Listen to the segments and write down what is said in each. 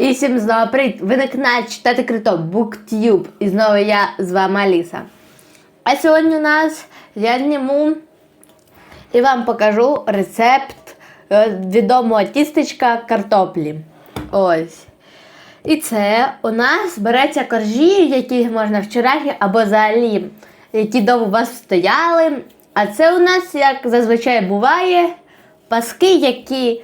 І всім знову привіт! Ви на каналі читати крито BookTube. І знову я з вами Аліса. А сьогодні у нас я зніму і вам покажу рецепт е, відомого тістечка картоплі. Ось. І це у нас береться коржі, які можна вчорашні або взагалі, які довго у вас стояли. А це у нас, як зазвичай буває, паски, які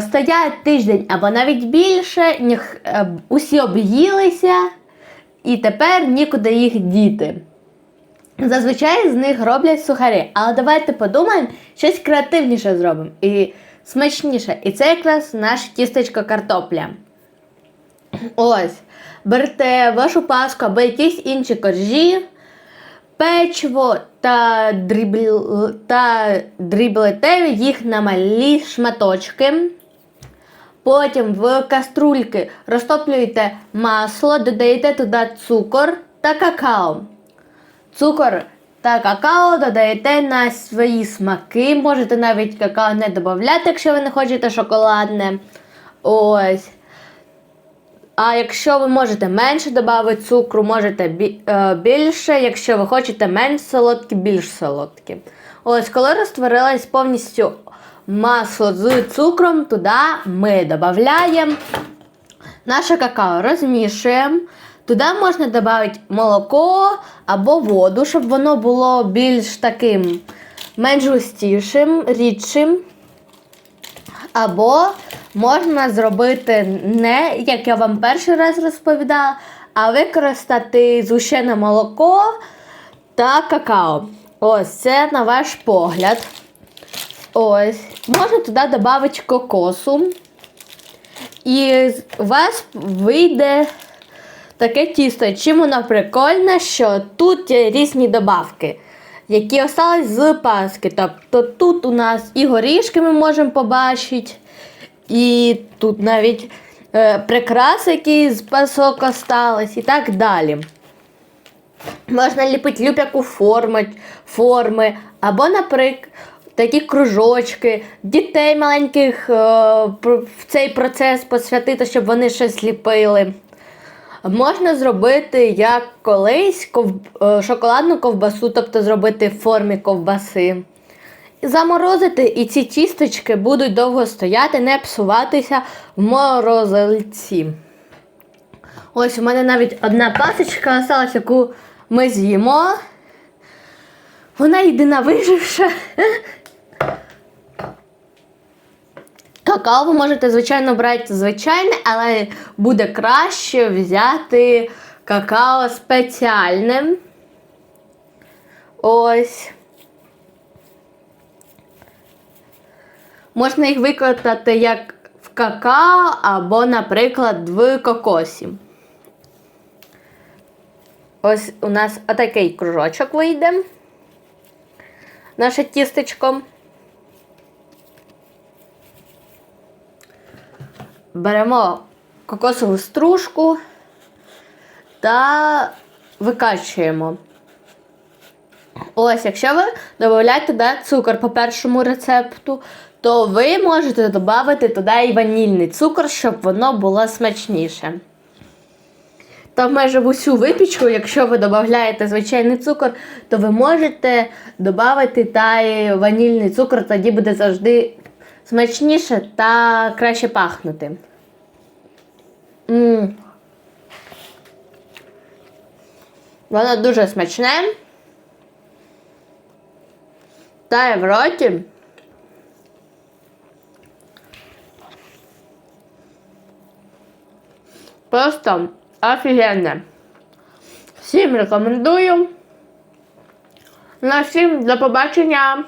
стоять тиждень або навіть більше, ніх, е, усі об'їлися, і тепер нікуди їх діти. Зазвичай з них роблять сухарі, але давайте подумаємо, щось креативніше зробимо і смачніше. І це якраз наше тістечко картопля. Ось. Берете вашу паску або якісь інші коржі, печиво та, дрібл... та дріблете їх на малі шматочки. Потім в каструльки розтоплюєте масло, додаєте туди цукор та какао. Цукор та какао додаєте на свої смаки. Можете навіть какао не додати, якщо ви не хочете шоколадне. Ось. А якщо ви можете менше додати цукру, можете е, більше. Якщо ви хочете менш солодкі, більш солодкі. Ось, коли розтворилось повністю масло з цукром, туди ми додаємо наше какао, розмішуємо. Туди можна додати молоко або воду, щоб воно було більш таким менш густішим, рідшим. Або можна зробити не, як я вам перший раз розповідала, а використати згущене молоко та какао. Ось це на ваш погляд. Ось. Можна туди додати кокосу. І у вас вийде таке тісто. Чим воно прикольне, що тут є різні добавки, які остались з паски. Тобто тут у нас і горішки ми можемо побачити, і тут навіть е, прикраси, які з пасок остались, і так далі. Можна ліпити любяку форми, форми або, наприклад, такі кружочки, дітей маленьких е, в цей процес посвятити, щоб вони щось ліпили. Можна зробити як колись ков... е, шоколадну ковбасу, тобто зробити в формі ковбаси. Заморозити, і ці тістечки будуть довго стояти, не псуватися в морозильці. Ось у мене навіть одна пасочка осталась, яку ми з'їмо. Вона єдина виживша. Какао ви можете, звичайно, брати звичайне, але буде краще взяти какао спеціальне. Ось. Можна їх викладати як в какао або, наприклад, в кокосі. Ось у нас отакий кружочок вийде. Наше тістечко. Беремо кокосову стружку та викачуємо. Ось, якщо ви додаєте туди цукор по першому рецепту, то ви можете додати туди і ванільний цукор, щоб воно було смачніше. Та майже в усю випічку, якщо ви додаєте звичайний цукор, то ви можете додати та й ванільний цукор, тоді буде завжди смачніше та краще пахнути. Воно дуже смачне. Та в роті. Просто офігенне. Всім рекомендую. На всім до побачення.